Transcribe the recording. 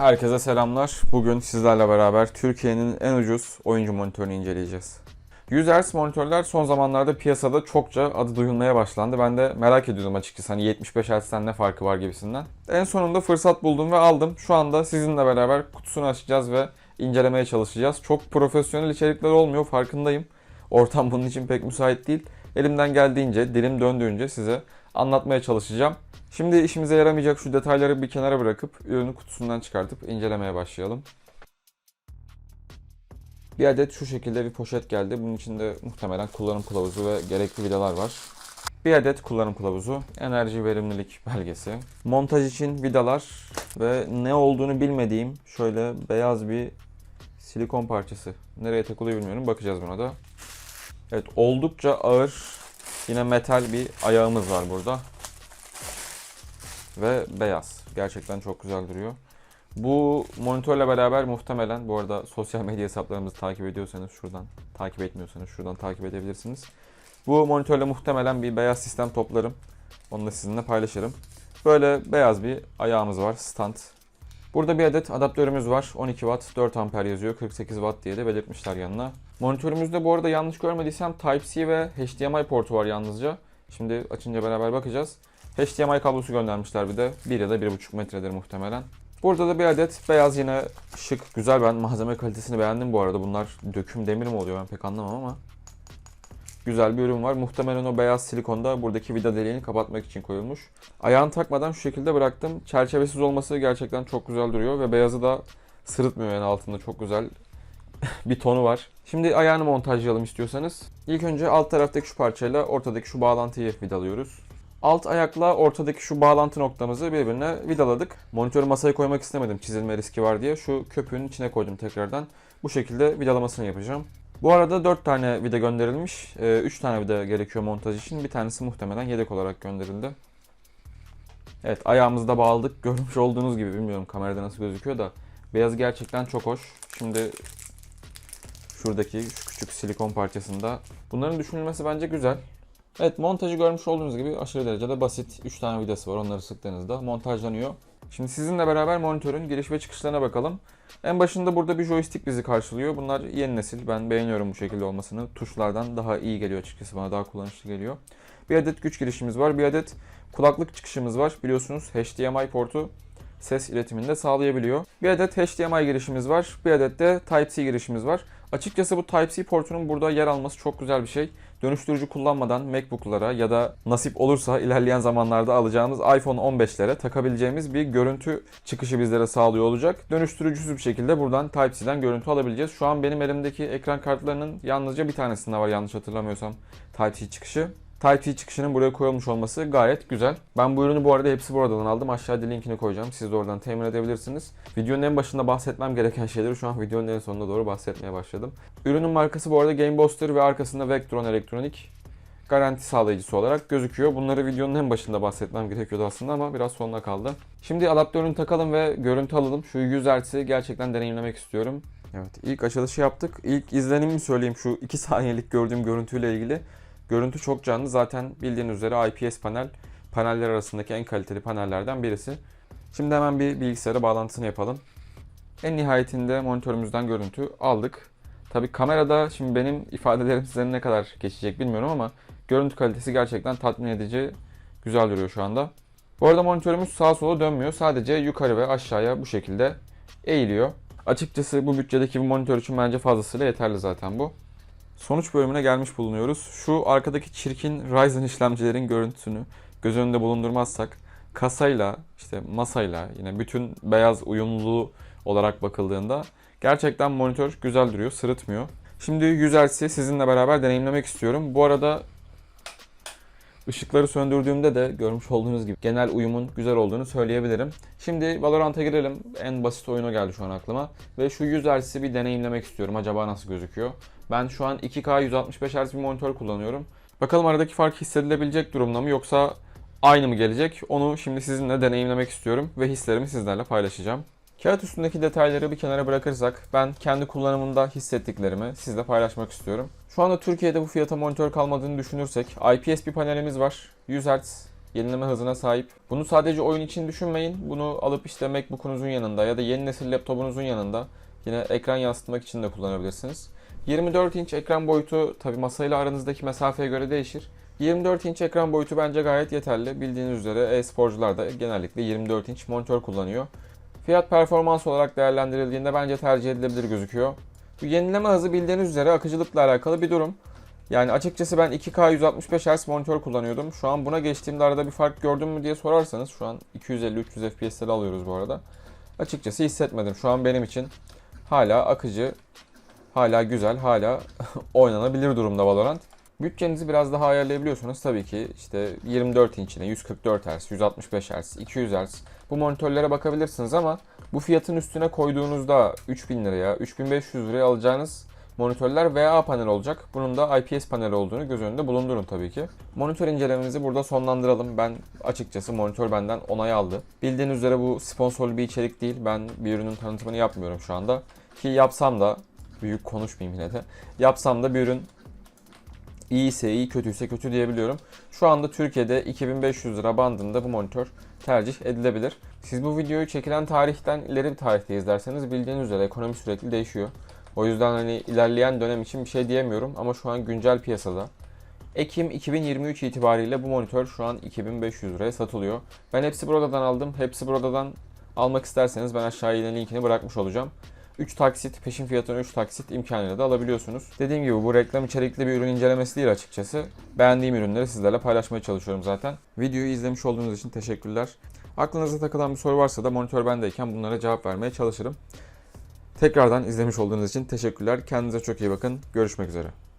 Herkese selamlar. Bugün sizlerle beraber Türkiye'nin en ucuz oyuncu monitörünü inceleyeceğiz. 100 Hz monitörler son zamanlarda piyasada çokça adı duyulmaya başlandı. Ben de merak ediyordum açıkçası hani 75 Hz'den ne farkı var gibisinden. En sonunda fırsat buldum ve aldım. Şu anda sizinle beraber kutusunu açacağız ve incelemeye çalışacağız. Çok profesyonel içerikler olmuyor farkındayım. Ortam bunun için pek müsait değil. Elimden geldiğince, dilim döndüğünce size anlatmaya çalışacağım. Şimdi işimize yaramayacak şu detayları bir kenara bırakıp ürünü kutusundan çıkartıp incelemeye başlayalım. Bir adet şu şekilde bir poşet geldi. Bunun içinde muhtemelen kullanım kılavuzu ve gerekli vidalar var. Bir adet kullanım kılavuzu, enerji verimlilik belgesi, montaj için vidalar ve ne olduğunu bilmediğim şöyle beyaz bir silikon parçası. Nereye takılıyor bilmiyorum. Bakacağız buna da. Evet oldukça ağır yine metal bir ayağımız var burada. Ve beyaz. Gerçekten çok güzel duruyor. Bu monitörle beraber muhtemelen bu arada sosyal medya hesaplarımızı takip ediyorsanız şuradan takip etmiyorsanız şuradan takip edebilirsiniz. Bu monitörle muhtemelen bir beyaz sistem toplarım. Onu da sizinle paylaşırım. Böyle beyaz bir ayağımız var stand. Burada bir adet adaptörümüz var. 12 Watt 4 amper yazıyor. 48 Watt diye de belirtmişler yanına. Monitörümüzde bu arada yanlış görmediysem Type-C ve HDMI portu var yalnızca. Şimdi açınca beraber bakacağız. HDMI kablosu göndermişler bir de. 1 ya da 1.5 metredir muhtemelen. Burada da bir adet beyaz yine şık, güzel. Ben malzeme kalitesini beğendim bu arada. Bunlar döküm demir mi oluyor ben pek anlamam ama. Güzel bir ürün var. Muhtemelen o beyaz silikonda buradaki vida deliğini kapatmak için koyulmuş. Ayağını takmadan şu şekilde bıraktım. Çerçevesiz olması gerçekten çok güzel duruyor ve beyazı da sırıtmıyor yani altında çok güzel bir tonu var. Şimdi ayağını montajlayalım istiyorsanız. İlk önce alt taraftaki şu parçayla ortadaki şu bağlantıyı vidalıyoruz. Alt ayakla ortadaki şu bağlantı noktamızı birbirine vidaladık. Monitörü masaya koymak istemedim çizilme riski var diye. Şu köpüğün içine koydum tekrardan. Bu şekilde vidalamasını yapacağım. Bu arada 4 tane vida gönderilmiş. 3 tane vida gerekiyor montaj için. Bir tanesi muhtemelen yedek olarak gönderildi. Evet ayağımızda bağladık. Görmüş olduğunuz gibi bilmiyorum kamerada nasıl gözüküyor da. Beyaz gerçekten çok hoş. Şimdi şuradaki şu küçük silikon parçasında. Bunların düşünülmesi bence güzel. Evet montajı görmüş olduğunuz gibi aşırı derecede basit. 3 tane vidası var onları sıktığınızda montajlanıyor. Şimdi sizinle beraber monitörün giriş ve çıkışlarına bakalım. En başında burada bir joystick bizi karşılıyor. Bunlar yeni nesil. Ben beğeniyorum bu şekilde olmasını. Tuşlardan daha iyi geliyor açıkçası bana daha kullanışlı geliyor. Bir adet güç girişimiz var. Bir adet kulaklık çıkışımız var. Biliyorsunuz HDMI portu ses iletimini de sağlayabiliyor. Bir adet HDMI girişimiz var. Bir adet de Type-C girişimiz var. Açıkçası bu Type-C portunun burada yer alması çok güzel bir şey. Dönüştürücü kullanmadan MacBook'lara ya da nasip olursa ilerleyen zamanlarda alacağımız iPhone 15'lere takabileceğimiz bir görüntü çıkışı bizlere sağlıyor olacak. Dönüştürücüsüz bir şekilde buradan Type-C'den görüntü alabileceğiz. Şu an benim elimdeki ekran kartlarının yalnızca bir tanesinde var yanlış hatırlamıyorsam Type-C çıkışı. Type-C çıkışının buraya koyulmuş olması gayet güzel. Ben bu ürünü bu arada hepsi buradan aldım. Aşağıda linkini koyacağım. Siz de oradan temin edebilirsiniz. Videonun en başında bahsetmem gereken şeyleri şu an videonun en sonuna doğru bahsetmeye başladım. Ürünün markası bu arada Game Booster ve arkasında Vectron Elektronik garanti sağlayıcısı olarak gözüküyor. Bunları videonun en başında bahsetmem gerekiyordu aslında ama biraz sonuna kaldı. Şimdi adaptörünü takalım ve görüntü alalım. Şu 100 Hz'i gerçekten deneyimlemek istiyorum. Evet ilk açılışı yaptık. İlk izlenimimi söyleyeyim şu 2 saniyelik gördüğüm görüntüyle ilgili. Görüntü çok canlı. Zaten bildiğiniz üzere IPS panel paneller arasındaki en kaliteli panellerden birisi. Şimdi hemen bir bilgisayara bağlantısını yapalım. En nihayetinde monitörümüzden görüntü aldık. Tabi kamerada şimdi benim ifadelerim size ne kadar geçecek bilmiyorum ama görüntü kalitesi gerçekten tatmin edici, güzel duruyor şu anda. Bu arada monitörümüz sağa sola dönmüyor. Sadece yukarı ve aşağıya bu şekilde eğiliyor. Açıkçası bu bütçedeki bir monitör için bence fazlasıyla yeterli zaten bu. Sonuç bölümüne gelmiş bulunuyoruz. Şu arkadaki çirkin Ryzen işlemcilerin görüntüsünü göz önünde bulundurmazsak kasayla işte masayla yine bütün beyaz uyumluluğu olarak bakıldığında gerçekten monitör güzel duruyor, sırıtmıyor. Şimdi 100 Hz'i sizinle beraber deneyimlemek istiyorum. Bu arada ışıkları söndürdüğümde de görmüş olduğunuz gibi genel uyumun güzel olduğunu söyleyebilirim. Şimdi Valorant'a girelim. En basit oyunu geldi şu an aklıma. Ve şu 100 Hz'i bir deneyimlemek istiyorum. Acaba nasıl gözüküyor? Ben şu an 2K 165 Hz bir monitör kullanıyorum. Bakalım aradaki fark hissedilebilecek durumda mı yoksa aynı mı gelecek? Onu şimdi sizinle deneyimlemek istiyorum ve hislerimi sizlerle paylaşacağım. Kağıt üstündeki detayları bir kenara bırakırsak ben kendi kullanımında hissettiklerimi sizle paylaşmak istiyorum. Şu anda Türkiye'de bu fiyata monitör kalmadığını düşünürsek IPS bir panelimiz var. 100 Hz yenileme hızına sahip. Bunu sadece oyun için düşünmeyin. Bunu alıp işte MacBook'unuzun yanında ya da yeni nesil laptopunuzun yanında yine ekran yansıtmak için de kullanabilirsiniz. 24 inç ekran boyutu tabi masayla aranızdaki mesafeye göre değişir. 24 inç ekran boyutu bence gayet yeterli. Bildiğiniz üzere e-sporcular da genellikle 24 inç monitör kullanıyor. Fiyat performans olarak değerlendirildiğinde bence tercih edilebilir gözüküyor. Bu yenileme hızı bildiğiniz üzere akıcılıkla alakalı bir durum. Yani açıkçası ben 2K 165 Hz monitör kullanıyordum. Şu an buna geçtiğimde arada bir fark gördüm mü diye sorarsanız şu an 250-300 FPS'leri alıyoruz bu arada. Açıkçası hissetmedim. Şu an benim için hala akıcı, hala güzel, hala oynanabilir durumda Valorant. Bütçenizi biraz daha ayarlayabiliyorsunuz tabii ki işte 24 inçine 144 Hz, 165 Hz, 200 Hz bu monitörlere bakabilirsiniz ama bu fiyatın üstüne koyduğunuzda 3000 liraya, 3500 liraya alacağınız monitörler VA panel olacak. Bunun da IPS paneli olduğunu göz önünde bulundurun tabii ki. Monitör incelememizi burada sonlandıralım. Ben açıkçası monitör benden onay aldı. Bildiğiniz üzere bu sponsorlu bir içerik değil. Ben bir ürünün tanıtımını yapmıyorum şu anda. Ki yapsam da büyük konuşmayayım yine de. Yapsam da bir ürün iyiyse iyi, kötüyse kötü diyebiliyorum. Şu anda Türkiye'de 2500 lira bandında bu monitör tercih edilebilir. Siz bu videoyu çekilen tarihten ileri bir tarihte izlerseniz bildiğiniz üzere ekonomi sürekli değişiyor. O yüzden hani ilerleyen dönem için bir şey diyemiyorum ama şu an güncel piyasada Ekim 2023 itibariyle bu monitör şu an 2500 liraya satılıyor. Ben hepsi buradan aldım. Hepsi buradan almak isterseniz ben aşağıya yine linkini bırakmış olacağım. 3 taksit, peşin fiyatına 3 taksit imkanıyla da alabiliyorsunuz. Dediğim gibi bu reklam içerikli bir ürün incelemesi değil açıkçası. Beğendiğim ürünleri sizlerle paylaşmaya çalışıyorum zaten. Videoyu izlemiş olduğunuz için teşekkürler. Aklınıza takılan bir soru varsa da monitör bendeyken bunlara cevap vermeye çalışırım. Tekrardan izlemiş olduğunuz için teşekkürler. Kendinize çok iyi bakın. Görüşmek üzere.